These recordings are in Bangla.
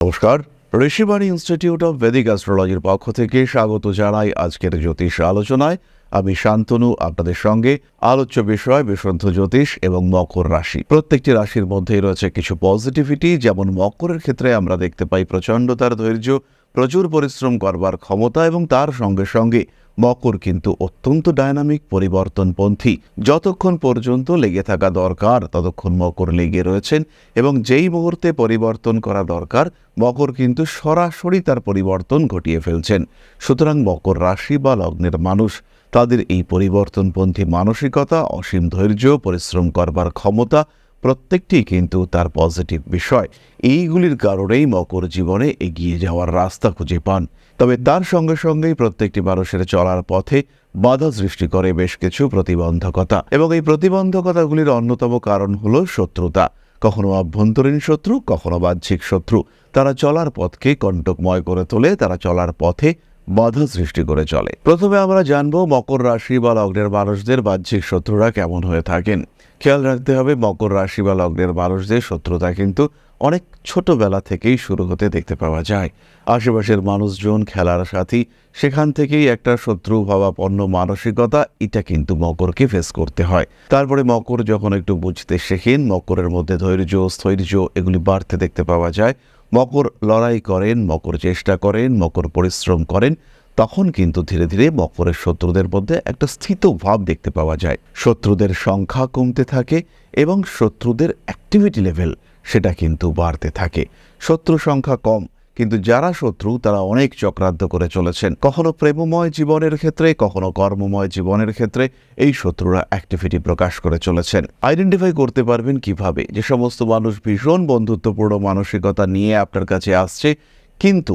নমস্কার। ঋষিবাণী ইনস্টিটিউট অব বেদিক অ্যাস্ট্রোলজির পক্ষ থেকে স্বাগত জানাই আজকের জ্যোতিষ আলোচনায়। আমি শান্তনু, আপনাদের সঙ্গে আলোচ্য বিষয় বিশুদ্ধ জ্যোতিষ এবং মকর রাশি। প্রত্যেকটি রাশির মধ্যেই রয়েছে কিছু পজিটিভিটি যেমন মকরের ক্ষেত্রে আমরা দেখতে পাই প্রচণ্ডতার ধৈর্য প্রচুর পরিশ্রম করবার ক্ষমতা এবং তার সঙ্গে সঙ্গে মকর কিন্তু অত্যন্ত ডায়নামিক পরিবর্তনপন্থী। যতক্ষণ পর্যন্ত লেগে থাকা দরকার, ততক্ষণ মকর লেগে রয়েছেন এবং যেই মুহূর্তে পরিবর্তন করা দরকার, মকর কিন্তু সরাসরি তার পরিবর্তন ঘটিয়ে ফেলছেন। সুতরাং মকর রাশি বা লগ্নের মানুষ, তাদের এই পরিবর্তনপন্থী মানসিকতা, অসীম ধৈর্য, পরিশ্রম করবার ক্ষমতা প্রত্যেকটি কিন্তু তার পজিটিভ বিষয়। এইগুলির কারণেই মকর জীবনে এগিয়ে যাওয়ার রাস্তা খুঁজে পান। তবে তার সঙ্গে সঙ্গেই প্রত্যেকটি মানুষের চলার পথে বাধা সৃষ্টি করে বেশ কিছু প্রতিবন্ধকতা। এবং এই প্রতিবন্ধকতাগুলির অন্যতম কারণ হল শত্রুতা। কখনো অভ্যন্তরীণ শত্রু, কখনো বাহ্যিক শত্রু। তারা চলার পথকে কণ্টকময় করে তোলে, তারা চলার পথে বাধা সৃষ্টি করে চলে। প্রথমে আমরা জানব মকর রাশি বা লগ্নের মানুষদের বাহ্যিক শত্রুরা কেমন হয়ে থাকেন। খেয়াল রাখতে হবে, মকর রাশি বা লগ্নের মানুষদের শত্রুতা কিন্তু অনেক ছোটবেলা থেকেই শুরু হতে দেখতে পাওয়া যায়। আশেপাশের মানুষজন, খেলার সাথী, সেখান থেকেই একটা শত্রু ভাবাপন্ন মানসিকতা, এটা কিন্তু মকরকে ফেস করতে হয়। তারপরে মকর যখন একটু বুঝতে শেখেন, মকরের মধ্যে ধৈর্য, স্থৈর্য এগুলি বাড়তে দেখতে পাওয়া যায়। মকর লড়াই করেন, মকর চেষ্টা করেন, মকর পরিশ্রম করেন তখন কিন্তু ধীরে ধীরে মকরের শত্রুদের মধ্যে একটা স্থিত ভাব দেখতে পাওয়া যায়। শত্রুদের সংখ্যা কমতে থাকে এবং শত্রুদের অ্যাক্টিভিটি লেভেল সেটা কিন্তু বাড়তে থাকে। শত্রু সংখ্যা কম, কিন্তু যারা শত্রু, তারা অনেক চক্রান্ত করে চলেছেন। কখনো প্রেমময় জীবনের ক্ষেত্রে, কখনো কর্মময় জীবনের ক্ষেত্রে এই শত্রুরা অ্যাক্টিভিটি প্রকাশ করে চলেছেন। আইডেন্টিফাই করতে পারবেন কীভাবে? যে সমস্ত মানুষ ভীষণ বন্ধুত্বপূর্ণ মানসিকতা নিয়ে আপনার কাছে আসছে, কিন্তু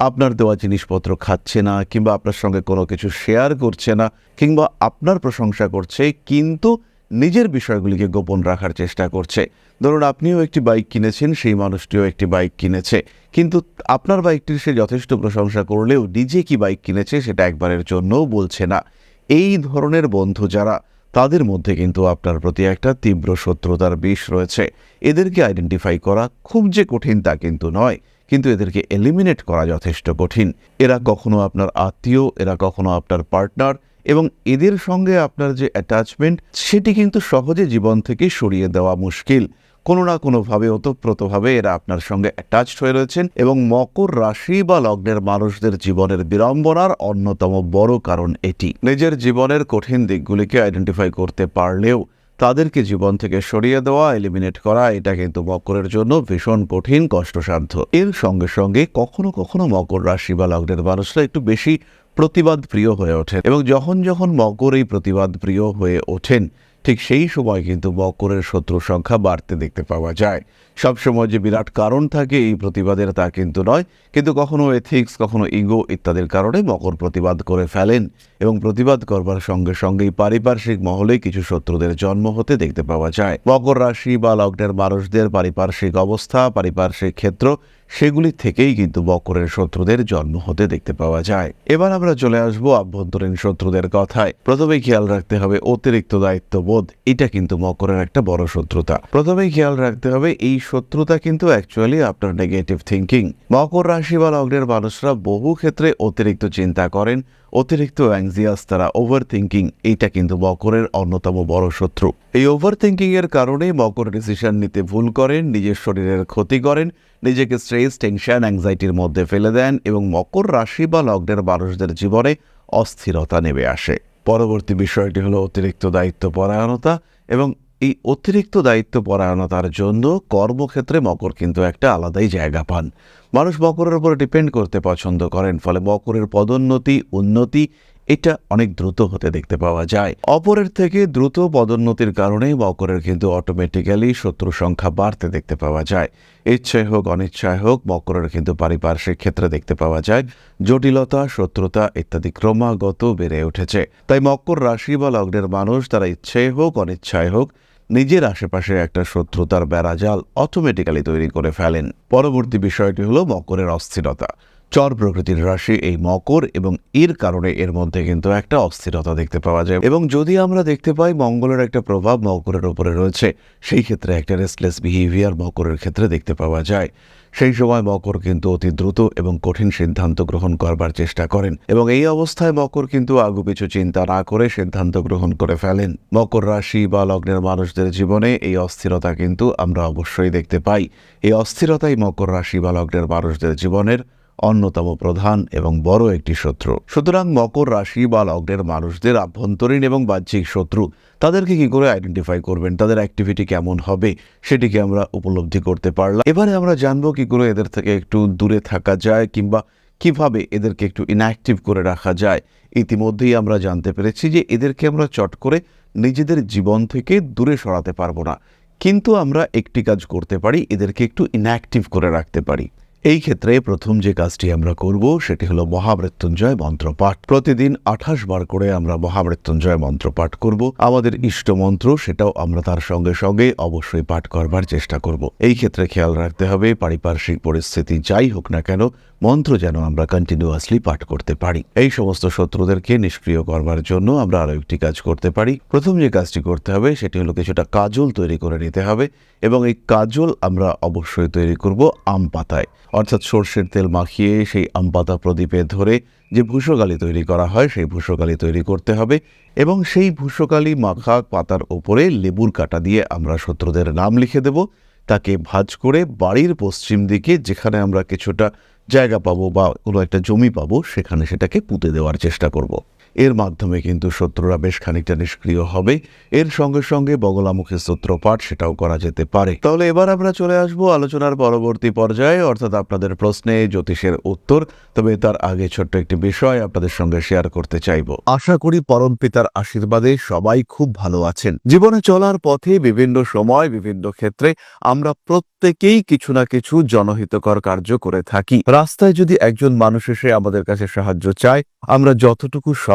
আপনার দেওয়া জিনিসপত্র খাচ্ছে না, কিংবা আপনার সঙ্গে কোনো কিছু শেয়ার করছে না, কিংবা আপনার প্রশংসা করছে, কিন্তু নিজের বিষয়গুলিকে গোপন রাখার চেষ্টা করছে। ধরুন, আপনিও একটি বাইক কিনেছেন, সেই মানুষটিও একটি বাইক কিনেছে, কিন্তু আপনার বাইকটির সে যথেষ্ট প্রশংসা করলেও নিজে কি বাইক কিনেছে সেটা একবারের জন্যও বলছে না। এই ধরনের বন্ধু যারা, তাদের মধ্যে কিন্তু আপনার প্রতি একটা তীব্র শত্রুতার বিষ রয়েছে। এদেরকে আইডেন্টিফাই করা খুব যে কঠিন তা কিন্তু নয়। কিন্তু এদেরকে এলিমিনেট করা যথেষ্ট কঠিন। এরা কখনো আপনার আত্মীয়, এরা কখনো আপনার পার্টনার এবং এদের সঙ্গে আপনার যে অ্যাটাচমেন্ট সেটি কিন্তু সহজে জীবন থেকে সরিয়ে দেওয়া মুশকিল। কোনো না কোনোভাবে ওতপ্রোতভাবে এরা আপনার সঙ্গে অ্যাটাচড হয়ে রয়েছেন এবং মকর রাশি বা লগ্নের মানুষদের জীবনের বিড়ম্বনার অন্যতম বড় কারণ এটি। নিজের জীবনের কঠিন দিকগুলিকে আইডেন্টিফাই করতে পারলেও তাদেরকে জীবন থেকে সরিয়ে দেওয়া এলিমিনেট করা, এটা কিন্তু মকরের জন্য ভীষণ কঠিন, কষ্টসাধ্য। এর সঙ্গে সঙ্গে কখনো কখনো মকর রাশি বা লগ্নের মানুষরা একটু বেশি প্রতিবাদ প্রিয় হয়ে ওঠেন এবং যখন যখন মকর এই প্রতিবাদ প্রিয় হয়ে ওঠেন, ঠিক সেই সময় কিন্তু মকরের শত্রু সংখ্যা বাড়তে দেখতে পাওয়া যায়। সবসময় যে বিরাট কারণ থাকে, এই প্রতিবাদের তা কিন্তু নয়। কিন্তু কখনো এথিক্স কখনো ইগো ইত্যাদির কারণে মকর প্রতিবাদ করে ফেলেন এবং প্রতিবাদ করবার সঙ্গে সঙ্গেই পারিপার্শ্বিক মহলে কিছু শত্রুদের জন্ম হতে দেখতে পাওয়া যায়। মকর রাশি বা লগ্নের মানুষদের পারিপার্শ্বিক অবস্থা, পারিপার্শ্বিক ক্ষেত্র, সেগুলি থেকেই কিন্তু মকরের শত্রুদের জন্ম হতে দেখতে পাওয়া যায়। এবার আমরা চলে আসব আভ্যন্তরীণ শত্রুদের কথায়। প্রথমেই খেয়াল রাখতে হবে অতিরিক্ত দায়িত্ববোধ, এটা কিন্তু মকরের একটা বড় শত্রুতা। প্রথমেই খেয়াল রাখতে হবে এই শত্রুতা কিন্তু অ্যাকচুয়ালি আপনার নেগেটিভ থিঙ্কিং মকর রাশি বা লগ্নের মানুষরা বহু ক্ষেত্রে অতিরিক্ত চিন্তা করেন, অতিরিক্ত অ্যাংজিয়াস তারা ওভার থিঙ্কিং এইটা কিন্তু মকরের অন্যতম বড় শত্রু। এই ওভার থিঙ্কিং এর কারণে মকর ডিসিশন নিতে ভুল করেন, নিজের শরীরের ক্ষতি করেন, নিজেকে স্ট্রেস টেনশন অ্যাংজাইটির মধ্যে ফেলে দেন এবং মকর রাশি বা লগ্নের মানুষদের জীবনে অস্থিরতা নেমে আসে। পরবর্তী বিষয়টি হলো অতিরিক্ত দায়িত্ব পরায়ণতা এবং এই অতিরিক্ত দায়িত্ব পরায়ণতার জন্য কর্মক্ষেত্রে মকর কিন্তু একটা আলাদাই জায়গা পান। মানুষ মকরের উপরে ডিপেন্ড করতে পছন্দ করেন, ফলে মকরের পদোন্নতি, উন্নতি, এটা অনেক দ্রুত হতে দেখতে পাওয়া যায়। অপরের থেকে দ্রুত পদোন্নতির কারণে মকরের কিন্তু অটোমেটিক্যালি শত্রু সংখ্যা বাড়তে দেখতে পাওয়া যায়। ইচ্ছায় হোক, অনিচ্ছায় হোক, মকরের কিন্তু পারিপার্শ্বিক ক্ষেত্রে দেখতে পাওয়া যায়। জটিলতা, শত্রুতা ইত্যাদি ক্রমাগত বেড়ে উঠেছে। তাই মকর রাশি বা লগ্নের মানুষ, তারা ইচ্ছায় হোক, অনিচ্ছায় হোক নিজের আশেপাশে একটা শত্রুতার বেড়াজাল অটোমেটিক্যালি তৈরি করে ফেলেন। পরবর্তী বিষয়টি হলো মকরের অস্থিরতা। চর প্রকৃতির রাশি এই মকর এবং এর কারণে এর মধ্যে কিন্তু একটা অস্থিরতা দেখতে পাওয়া যায়। এবং যদি আমরা দেখতে পাই মঙ্গলের একটা প্রভাব মকরের উপরে রয়েছে, সেই ক্ষেত্রে একটা রেস্টলেস বিহেভিয়ার মকরের ক্ষেত্রে দেখতে পাওয়া যায়। সেই সময় মকর কিন্তু অতি দ্রুত এবং কঠিন সিদ্ধান্ত গ্রহণ করবার চেষ্টা করেন এবং এই অবস্থায় মকর কিন্তু আগুপিছু চিন্তা না করে সিদ্ধান্ত গ্রহণ করে ফেলেন। মকর রাশি বা লগ্নের মানুষদের জীবনে এই অস্থিরতা কিন্তু আমরা অবশ্যই দেখতে পাই। এই অস্থিরতাই মকর রাশি বা লগ্নের মানুষদের জীবনের অন্যতম প্রধান এবং বড় একটি শত্রু। সুতরাং মকর রাশি বা লগ্নের মানুষদের আভ্যন্তরীণ এবং বাহ্যিক শত্রু, তাদেরকে কি করে আইডেন্টিফাই করবেন? তাদের অ্যাক্টিভিটি কেমন হবে? সেটিকে আমরা উপলব্ধি করতে পারলাম। এবারে আমরা জানব কি করে এদের থেকে একটু দূরে থাকা যায় কিংবা কীভাবে এদেরকে একটু ইনঅ্যাক্টিভ করে রাখা যায়। ইতিমধ্যেই আমরা জানতে পেরেছি যে এদেরকে আমরা চট করে নিজেদের জীবন থেকে দূরে সরাতে পারব না। কিন্তু আমরা একটি কাজ করতে পারি, এদেরকে একটু ইনঅ্যাক্টিভ করে রাখতে পারি। এই ক্ষেত্রে প্রথম যে কাজটি আমরা করব, সেটি হলো মহামৃত্যুঞ্জয় মন্ত্রপাঠ প্রতিদিন আঠাশ বার করে আমরা মহামৃত্যুঞ্জয় মন্ত্রপাঠ করব। আমাদের ইষ্ট মন্ত্র, সেটাও আমরা তার সঙ্গে সঙ্গে অবশ্যই পাঠ করবার চেষ্টা করব। এই ক্ষেত্রে খেয়াল রাখতে হবে, পারিপার্শ্বিক পরিস্থিতি যাই হোক না কেন মন্ত্র যেন আমরা কন্টিনিউয়াসলি পাঠ করতে পারি। এই সমস্ত শত্রুদেরকে নিষ্ক্রিয় করবার জন্য আমরা আরও একটি কাজ করতে পারি। প্রথম যে কাজটি করতে হবে, সেটি হলো কিছুটা কাজল তৈরি করে নিতে হবে এবং এই কাজল আমরা অবশ্যই তৈরি করব আম পাতায়। অর্থাৎ সর্ষের তেল মাখিয়ে সেই আম পাতা প্রদীপে ধরে যে ভূষকালি তৈরি করা হয়, সেই ভূষকালি তৈরি করতে হবে এবং সেই ভূষকালি মাখা পাতার ওপরে লেবুর কাটা দিয়ে আমরা শত্রুদের নাম লিখে দেব। তাকে ভাজ করে বাড়ির পশ্চিম দিকে যেখানে আমরা কিছুটা জায়গা পাবো বা কোনো একটা জমি পাবো সেখানে সেটাকে পুঁতে দেওয়ার চেষ্টা করব। এর মাধ্যমে কিন্তু শত্রুরা বেশ খানিকটা নিষ্ক্রিয় হবে। এর সঙ্গে সঙ্গে বগলামুখী স্তোত্রপাঠ সেটাও করা যেতে পারে। তাহলে এবার আমরা চলে আসব আলোচনার পরবর্তী পর্যায়ে। অর্থাৎ আপনাদের প্রশ্নে জ্যোতিষের উত্তর। তবে তার আগে ছোট্ট একটি বিষয় আপনাদের সঙ্গে শেয়ার করতে চাইব। আশা করি পরম পিতার আশীর্বাদে সবাই খুব ভালো আছেন। জীবনে চলার পথে বিভিন্ন সময়, বিভিন্ন ক্ষেত্রে আমরা প্রত্যেকেই কিছু না কিছু জনহিতকর কার্য করে থাকি। রাস্তায় যদি একজন মানুষ এসে আমাদের কাছে সাহায্য চায়, আমরা যতটুকু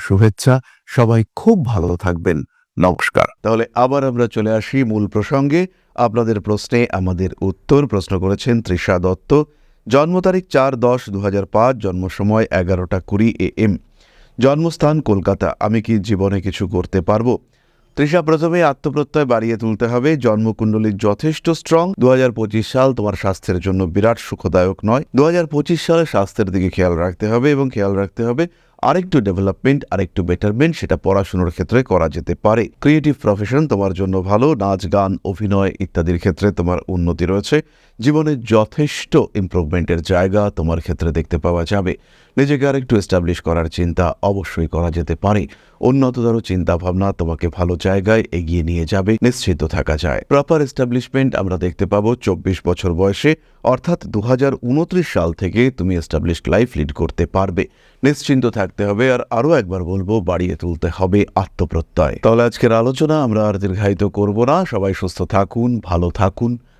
শুভেচ্ছা। সবাই খুব ভালো থাকবেন। নমস্কার। তাহলে আবার আমরা চলে আসি মূল প্রসঙ্গে। আপনাদের প্রশ্নে আমাদের উত্তর প্রশ্ন করেছেন তৃষা দত্ত। জন্ম তারিখ চার দশ দু জন্ম সময় এগারোটা কুড়ি এ এম। জন্মস্থান কলকাতা। আমি কি জীবনে কিছু করতে পারব? তৃষা, প্রথমে আত্মপ্রত্যয় বাড়িয়ে তুলতে হবে। জন্মকুণ্ডলী যথেষ্ট স্ট্রং দু হাজার পঁচিশ সাল তোমার স্বাস্থ্যের জন্য বিরাট সুখদায়ক নয়। দু সালে স্বাস্থ্যের দিকে খেয়াল রাখতে হবে এবং খেয়াল রাখতে হবে আরেকটু ডেভেলপমেন্ট আরেকটু বেটারমেন্ট সেটা পড়াশুনোর ক্ষেত্রে করা যেতে পারে। ক্রিয়েটিভ প্রফেশন তোমার জন্য ভালো, নাচ, গান, অভিনয় ইত্যাদির ক্ষেত্রে তোমার উন্নতি রয়েছে। জীবনে যথেষ্ট ইমপ্রুভমেন্টের জায়গা তোমার ক্ষেত্রে দেখতে পাওয়া যাবে। নিজেকে আরেকটু এস্টাবলিশ করার চিন্তা অবশ্যই করা যেতে পারে। উন্নততর চিন্তা ভাবনা তোমাকে ভালো জায়গায় এগিয়ে নিয়ে যাবে, নিশ্চিত থাকা যায়। প্রপার এস্টাবলিশমেন্ট আমরা দেখতে পাবো চব্বিশ বছর বয়সে, অর্থাৎ দু হাজার উনত্রিশ সাল থেকে তুমি এস্টাবলিশড লাইফ লিড করতে পারবে। নিশ্চিন্ত থাকতে হবে আর আরও একবার বলব, বাড়িয়ে তুলতে হবে আত্মপ্রত্যয়। তাহলে আজকের আলোচনা আমরা আর দীর্ঘায়িত করব না। সবাই সুস্থ থাকুন, ভালো থাকুন।